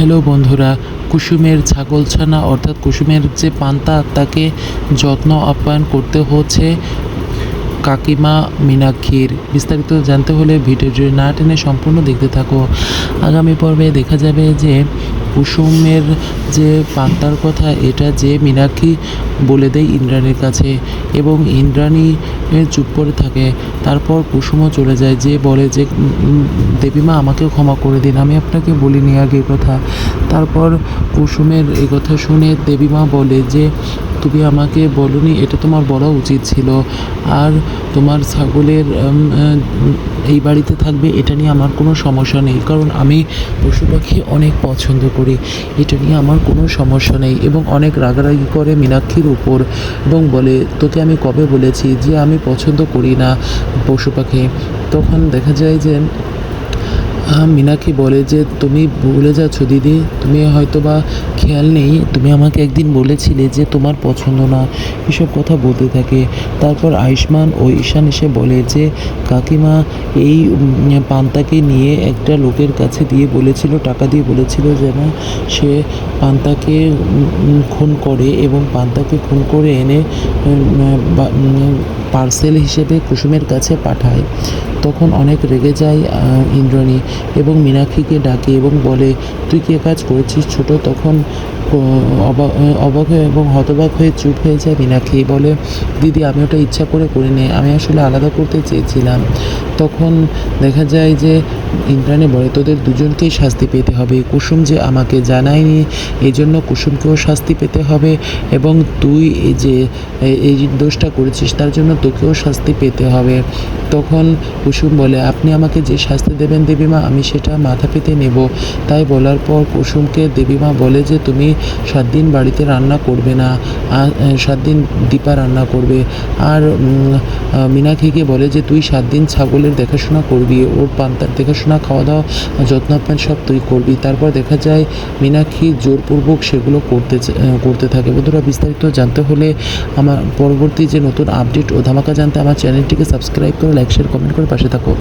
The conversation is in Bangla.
হ্যালো বন্ধুরা, কুসুমের ছাগলছানা অর্থাৎ কুসুমের যে পান্তা, তাকে যত্ন আপ্যায়ন করতে হচ্ছে কাকিমা মীনাক্ষীর। বিস্তারিত জানতে হলে ভিডিওটি না টেনে সম্পূর্ণ দেখতে থাকো। আগামী পর্বে দেখা যাবে যে কুসুমের যে পান্তার কথা, এটা যে মীনাক্ষী বলে দেয় ইন্দ্রাণীর কাছে এবং ইন্দ্রাণী চুপ করে থাকে। তারপর কুসুমও চলে যায়, যে বলে যে দেবীমা আমাকেও ক্ষমা করে দিন, আমি আপনাকে বলিনি আগে কথা। তারপর কুসুমের এই কথা শুনে দেবীমা বলে যে, তুমি আমাকে বলনি, এটা তোমার বলা উচিত ছিল। আর তোমার ছাগলের এই বাড়িতে থাকবে, এটা নিয়ে আমার কোনো সমস্যা নেই। কারণ আমি পশু পাখি অনেক পছন্দ করি, এটা নিয়ে আমার কোনো সমস্যা নেই। এবং অনেক রাগারাগি করে মীনাক্ষীর উপর এবং বলে, তোকে আমি কবে বলেছি যে, আমি পছন্দ করি না পশু পাখি তখন দেখা যায় যে আহ, মীনাক্ষী বলে যে তুমি ভুলে যাচ্ছ দিদি তুমি হয়তো বা খেয়াল নেই তুমি আমাকে একদিন বলেছিলে যে তোমার পছন্দ না। এসব কথা বলতে থাকে। তারপর আয়ুষ্মান ও ঈশান এসে বলে যে কাকিমা এই পান্তাকে নিয়ে একটা লোকের কাছে দিয়ে বলেছিল টাকা দিয়ে বলেছিল যেন সে পান্তাকে খুন করে এবং পান্তাকে খুন করে এনে পার্সেল হিসেবে কুসুমের কাছে পাঠায়। তখন অনেক রেগে যায় ইন্দ্রণী এবং মীনাক্ষীকে ডাকে এবং বলে, তুই কে কাজ করেছিস ছোট? তখন অবাক হয়ে এবং হতবাক হয়ে চুপ হয়ে যায় মীনাক্ষী। বলে, দিদি, আমি ওটা ইচ্ছা করে করিনি। আমি আসলে আলাদা করতে চেয়েছিলাম। তখন দেখা যায় যে ইন্দ্রাণী বলে তোদের দুজনকেই শাস্তি পেতে হবে। কুসুম যে আমাকে জানায়নি এই জন্য কুসুমকেও শাস্তি পেতে হবে এবং তুই এই যে, এই দোষটা করেছিস, তার জন্য তোকেও শাস্তি পেতে হবে। তখন কুসুম বলে, আপনি আমাকে যে শাস্তি দেবেন দেবীমা, আমি সেটা মাথা পেতে নেব। তাই বলার পর কুসুমকে দেবীমা বলে যে, তুমি সাত দিন বাড়িতে রান্না করবে না সাত দিন দীপা রান্না করবে। আর মীনাক্ষীকে বলে যে, তুই সাত দিন ছাগলের দেখাশোনা করবি, ওর পান্তার দেখাশোনা খাওয়া দাওয়া যত্ন আপ্যায়ন সব তুই করবি। তারপর দেখা যায় মীনাক্ষী জোরপূর্বক সেগুলো করতে করতে থাকে। বন্ধুরা, বিস্তারিত জানতে হলে আমার পরবর্তী যে নতুন আপডেট ও ধামাকা জানতে আমার চ্যানেলটিকে সাবস্ক্রাইব করে লাইক শেয়ার কমেন্ট করে পাশে থাকো।